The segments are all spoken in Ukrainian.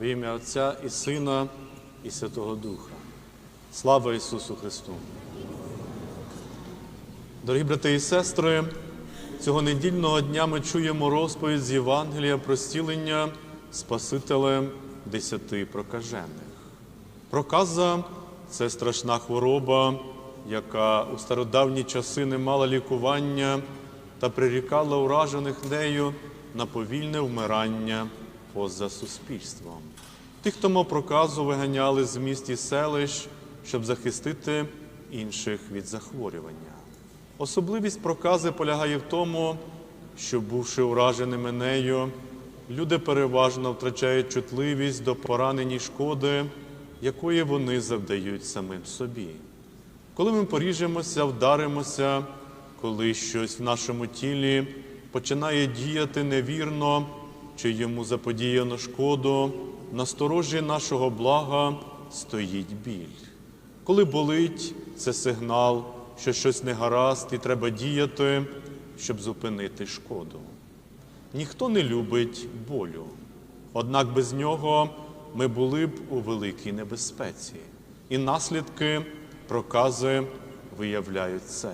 В ім'я Отця і Сина, і Святого Духа. Слава Ісусу Христу! Дорогі брати і сестри, цього недільного дня ми чуємо розповідь з Євангелія про зцілення Спасителем десяти прокажених. Проказа це страшна хвороба, яка у стародавні часи не мала лікування та прирікала уражених нею на повільне вмирання поза суспільством. Тих, хто мав проказу, виганяли з міст і селищ, щоб захистити інших від захворювання. Особливість прокази полягає в тому, що, бувши ураженими нею, люди переважно втрачають чутливість до поранені шкоди, якої вони завдають самим собі. Коли ми поріжемося, вдаримося, коли щось в нашому тілі починає діяти невірно, чи йому заподіяно шкоду, на сторожі нашого блага стоїть біль. Коли болить, це сигнал, що щось не гаразд і треба діяти, щоб зупинити шкоду. Ніхто не любить болю, однак без нього ми були б у великій небезпеці, і наслідки прокази виявляють це.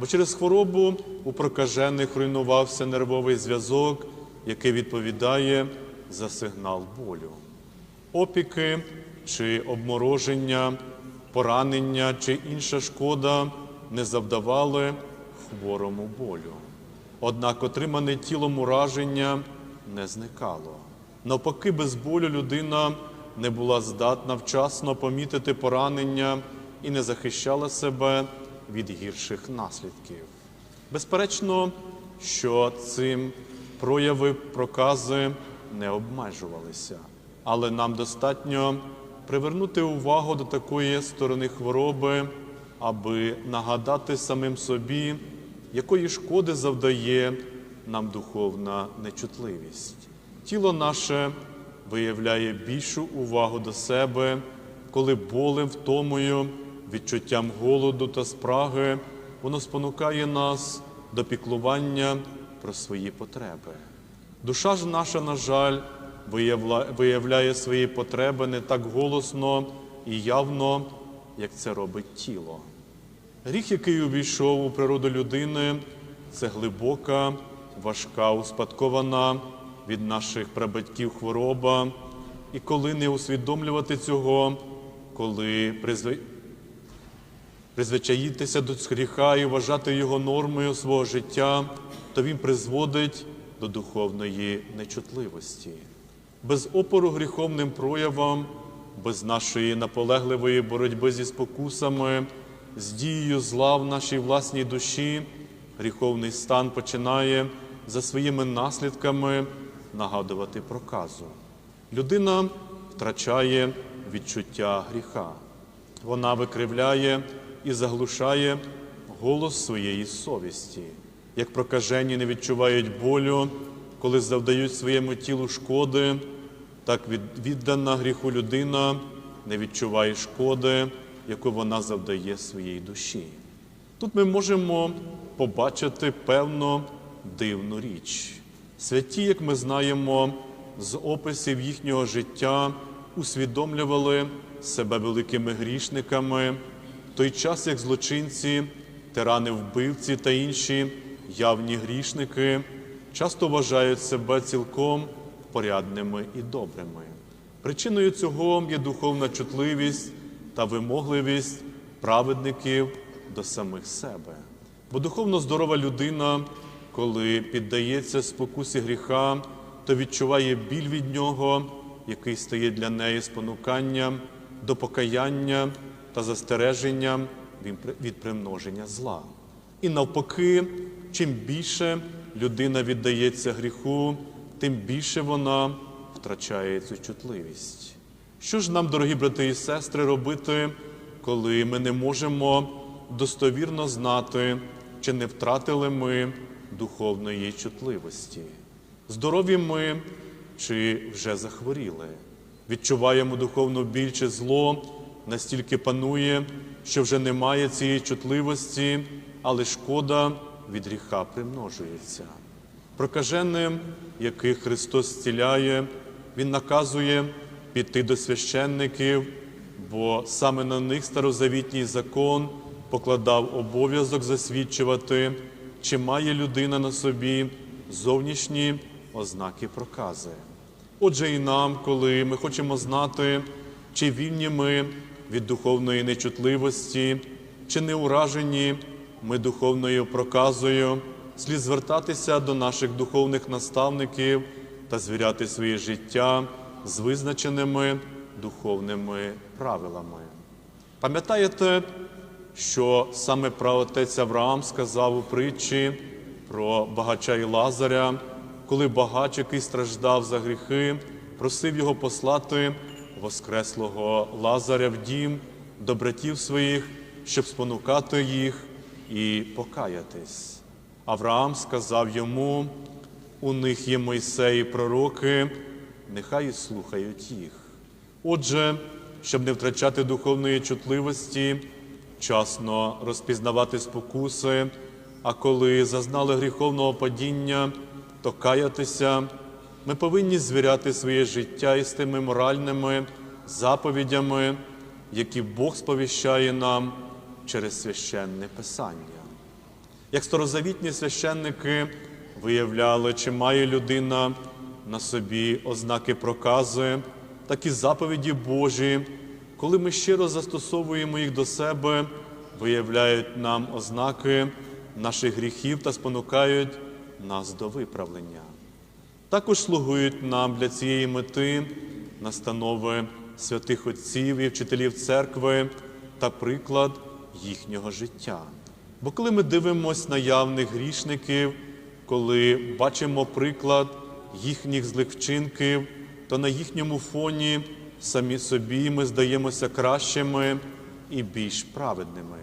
Бо через хворобу у прокажених руйнувався нервовий зв'язок, який відповідає за сигнал болю. Опіки чи обмороження, поранення чи інша шкода не завдавали хворому болю. Однак отримане тілом ураження не зникало. Навпаки, без болю людина не була здатна вчасно помітити поранення і не захищала себе від гірших наслідків. Безперечно, що цим прояви прокази не обмежувалися, але нам достатньо привернути увагу до такої сторони хвороби, аби нагадати самим собі, якої шкоди завдає нам духовна нечутливість. Тіло наше виявляє більшу увагу до себе, коли болем, втомою, відчуттям голоду та спраги воно спонукає нас до піклування про свої потреби. Душа ж наша, на жаль, виявляє свої потреби не так голосно і явно, як це робить тіло. Гріх, який увійшов у природу людини, це глибока, важка, успадкована від наших прабатьків хвороба. І коли не усвідомлювати цього, коли призв- призвичаїтися до гріха і вважати його нормою свого життя, то він призводить до духовної нечутливості. Без опору гріховним проявам, без нашої наполегливої боротьби зі спокусами, з дією зла в нашій власній душі, гріховний стан починає за своїми наслідками нагадувати проказу. Людина втрачає відчуття гріха. Вона викривляє і заглушає голос своєї совісті. Як прокажені не відчувають болю, коли завдають своєму тілу шкоди, так від- віддана гріху людина не відчуває шкоди, яку вона завдає своїй душі. Тут ми можемо побачити певну дивну річ. Святі, як ми знаємо, з описів їхнього життя усвідомлювали себе великими грішниками, той час як злочинці, тирани вбивці та інші явні грішники часто вважають себе цілком порядними і добрими. Причиною цього є духовна чутливість та вимогливість праведників до самих себе. Бо духовно здорова людина, коли піддається спокусі гріха, то відчуває біль від нього, який стає для неї спонуканням до покаяння та застереженням від- примноження зла. І навпаки, чим більше людина віддається гріху, тим більше вона втрачає цю чутливість. Що ж нам, дорогі брати і сестри, робити, коли ми не можемо достовірно знати, чи не втратили ми духовної чутливості? Здорові ми чи вже захворіли? Відчуваємо духовну біль чи зло, настільки панує, що вже немає цієї чутливості, але шкода від гріха примножується. Прокаженим, яких Христос зціляє, він наказує піти до священників, бо саме на них старозавітній закон покладав обов'язок засвідчувати, чи має людина на собі зовнішні ознаки прокази. Отже, і нам, коли ми хочемо знати, чи вільні ми від духовної нечутливості, чи не уражені ми духовною проказою, слід звертатися до наших духовних наставників та звіряти своє життя з визначеними духовними правилами. Пам'ятаєте, що саме праотець Авраам сказав у притчі про багача і Лазаря, коли багач, який страждав за гріхи, просив його послати воскреслого Лазаря в дім до братів своїх, щоб спонукати їх і покаятись. Авраам сказав йому: у них є Мойсей і пророки, нехай і слухають їх. Отже, щоб не втрачати духовної чутливості, вчасно розпізнавати спокуси, а коли зазнали гріховного падіння, то каятися, ми повинні звіряти своє життя із тими моральними заповідями, які Бог сповіщає нам через священне Писання. Як старозавітні священники виявляли, чи має людина на собі ознаки прокази, так і заповіді Божі, коли ми щиро застосовуємо їх до себе, виявляють нам ознаки наших гріхів та спонукають нас до виправлення. Також слугують нам для цієї мети настанови святих отців і вчителів церкви та приклад їхнього життя. Бо коли ми дивимося на явних грішників, коли бачимо приклад їхніх злих вчинків, то на їхньому фоні самі собі ми здаємося кращими і більш праведними.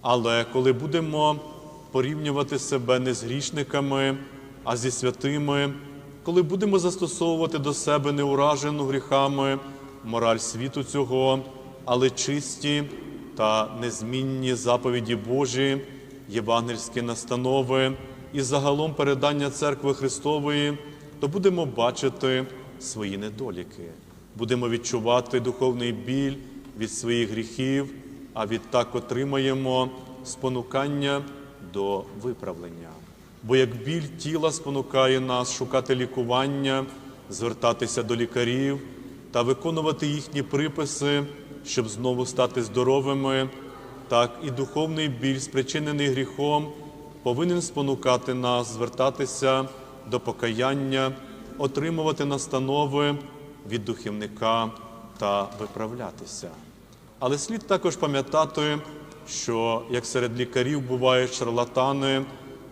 Але коли будемо порівнювати себе не з грішниками, а зі святими, коли будемо застосовувати до себе неуражену гріхами мораль світу цього, але чисті та незмінні заповіді Божі, євангельські настанови і загалом передання церкви Христової, то будемо бачити свої недоліки, будемо відчувати духовний біль від своїх гріхів, а відтак отримаємо спонукання до виправлення. Бо як біль тіла спонукає нас шукати лікування, звертатися до лікарів та виконувати їхні приписи, щоб знову стати здоровими, так і духовний біль, спричинений гріхом, повинен спонукати нас звертатися до покаяння, отримувати настанови від духівника та виправлятися. Але слід також пам'ятати, що як серед лікарів бувають шарлатани,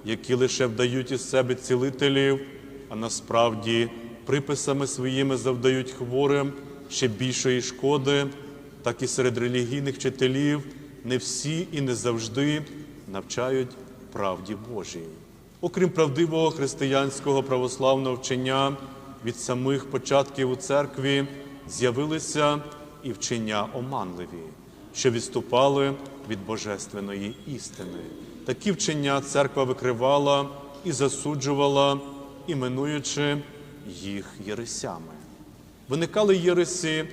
які лише вдають із себе цілителів, а насправді приписами своїми завдають хворим ще більшої шкоди, так і серед релігійних вчителів не всі і не завжди навчають правді Божій. Окрім правдивого християнського православного вчення, від самих початків у церкві з'явилися і вчення оманливі, що відступали від божественної істини. Такі вчення церква викривала і засуджувала, іменуючи їх єресями. Виникали єресі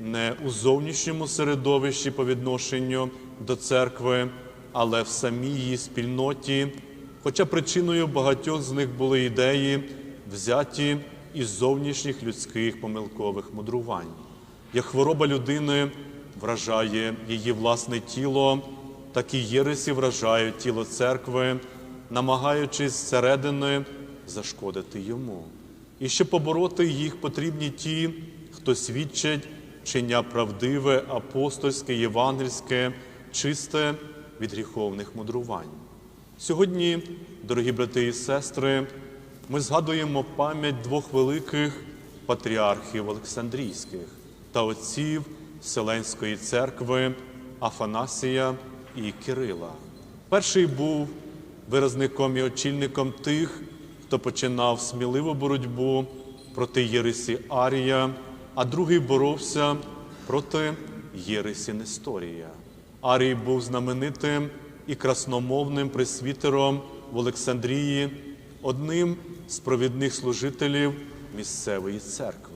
не у зовнішньому середовищі по відношенню до церкви, але в самій її спільноті, хоча причиною багатьох з них були ідеї, взяті із зовнішніх людських помилкових мудрувань. Як хвороба людини вражає її власне тіло, так і єресі вражають тіло церкви, намагаючись зсередини зашкодити йому. І щоб побороти їх потрібні ті, хто свідчить вчення правдиве, апостольське, євангельське, чисте від гріховних мудрувань. Сьогодні, дорогі брати і сестри, ми згадуємо пам'ять двох великих патріархів Олександрійських та отців Вселенської церкви Афанасія і Кирила. Перший був виразником і очільником тих, хто починав сміливу боротьбу проти Єресі Арія, а другий боровся проти Єресі Несторія. Арій був знаменитим і красномовним пресвітером в Олександрії, одним з провідних служителів місцевої церкви.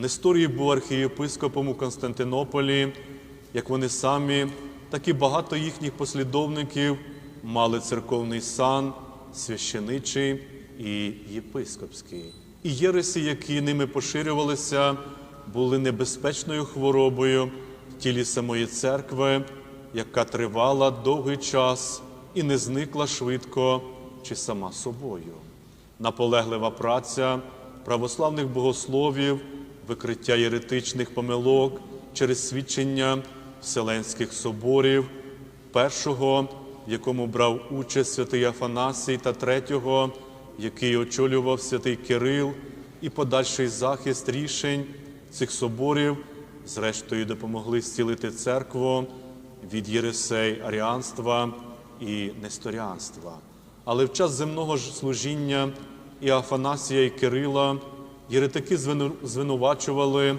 Несторій був архієпископом у Константинополі, як вони самі, так і багато їхніх послідовників мали церковний сан, священичий і єпископський. І єреси, які ними поширювалися, були небезпечною хворобою в тілі самої церкви, яка тривала довгий час і не зникла швидко чи сама собою. Наполеглива праця православних богословів, викриття єретичних помилок через свідчення Вселенських соборів, першого, в якому брав участь святий Афанасій, та третього, який очолював святий Кирил, і подальший захист рішень цих соборів, зрештою допомогли зцілити церкву від єресей аріанства і несторіанства. Але в час земного служіння і Афанасія, і Кирила єретики звину- звинувачували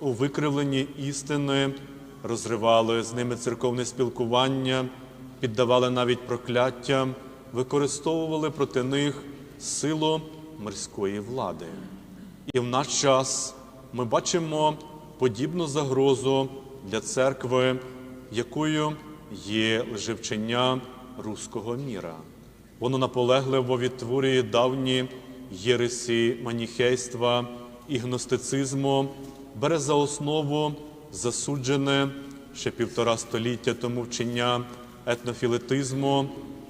у викривленні істини, розривали з ними церковне спілкування, піддавали навіть прокляттям, використовували проти них силу мирської влади. І в наш час ми бачимо подібну загрозу для церкви, якою є лжевчення руського міра. Воно наполегливо відтворює давні єресі маніхейства і гностицизму, бере за основу засуджене ще півтора століття тому вчення етнофілетизму,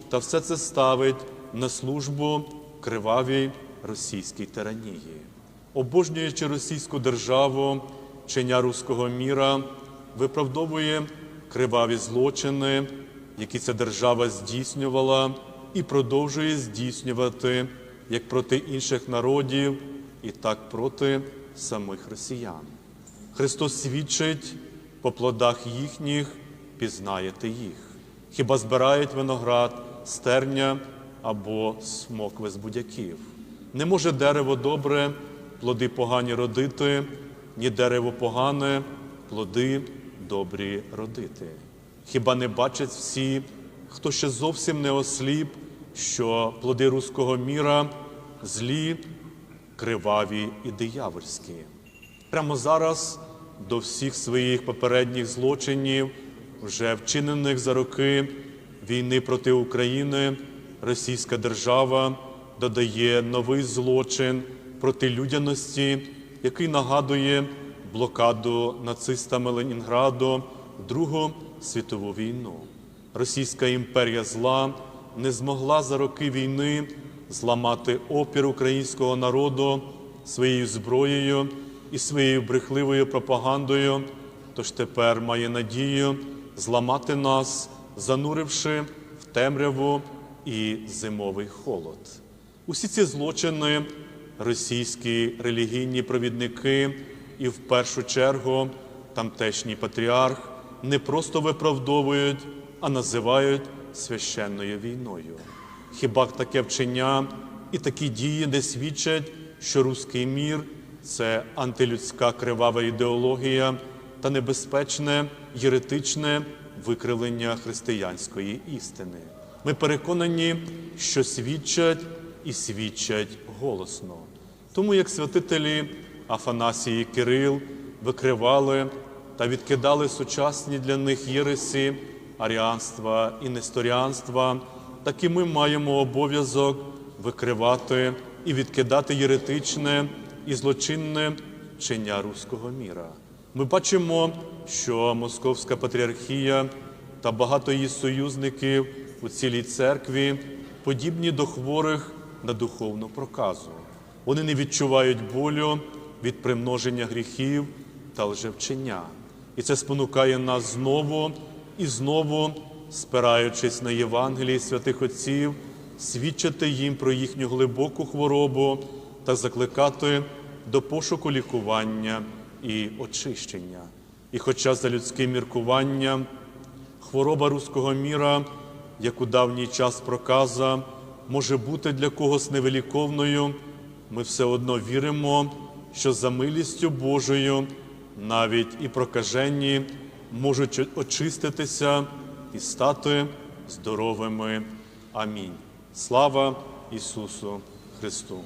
та все це ставить на службу кривавій російській тиранії. Обожнюючи російську державу, вчення руського міра виправдовує криваві злочини, які ця держава здійснювала і продовжує здійснювати як проти інших народів, і так проти самих росіян. Христос свідчить по плодах їхніх, пізнаєте їх. Хіба збирають виноград з терня або смокви з будяків? Не може дерево добре, плоди погані родити, ні дерево погане, плоди добрі родити. Хіба не бачать всі, хто ще зовсім не осліп, що плоди руського міра злі, криваві і диявольські? Прямо зараз до всіх своїх попередніх злочинів, вже вчинених за роки війни проти України, Російська держава додає новий злочин проти людяності, який нагадує блокаду нацистами Ленінграду Другу світову війну. Російська імперія зла не змогла за роки війни зламати опір українського народу своєю зброєю і своєю брехливою пропагандою, тож тепер має надію зламати нас, зануривши в темряву і зимовий холод. Усі ці злочини російські релігійні провідники і в першу чергу тамтешній патріарх не просто виправдовують, а називають священною війною. Хіба таке вчення і такі дії не свідчать, що руський мір це антилюдська кривава ідеологія та небезпечне єретичне викривлення християнської істини. Ми переконані, що свідчать і свідчать голосно. Тому як святителі Афанасій і Кирил викривали та відкидали сучасні для них єресі аріанства і несторіанства, так і ми маємо обов'язок викривати і відкидати єретичне і злочинне вчення руського міра. Ми бачимо, що Московська патріархія та багато її союзників у цілій церкві подібні до хворих на духовну проказу. Вони не відчувають болю від примноження гріхів та лжевчення. І це спонукає нас знову і знову, спираючись на Євангелії святих Отців, свідчити їм про їхню глибоку хворобу та закликати до пошуку лікування і очищення. І хоча за людським міркуванням хвороба руського міра, як у давній час проказа, може бути для когось невиліковною, ми все одно віримо, що за милістю Божою навіть і прокажені можуть очиститися і стати здоровими. Амінь. Слава Ісусу Христу!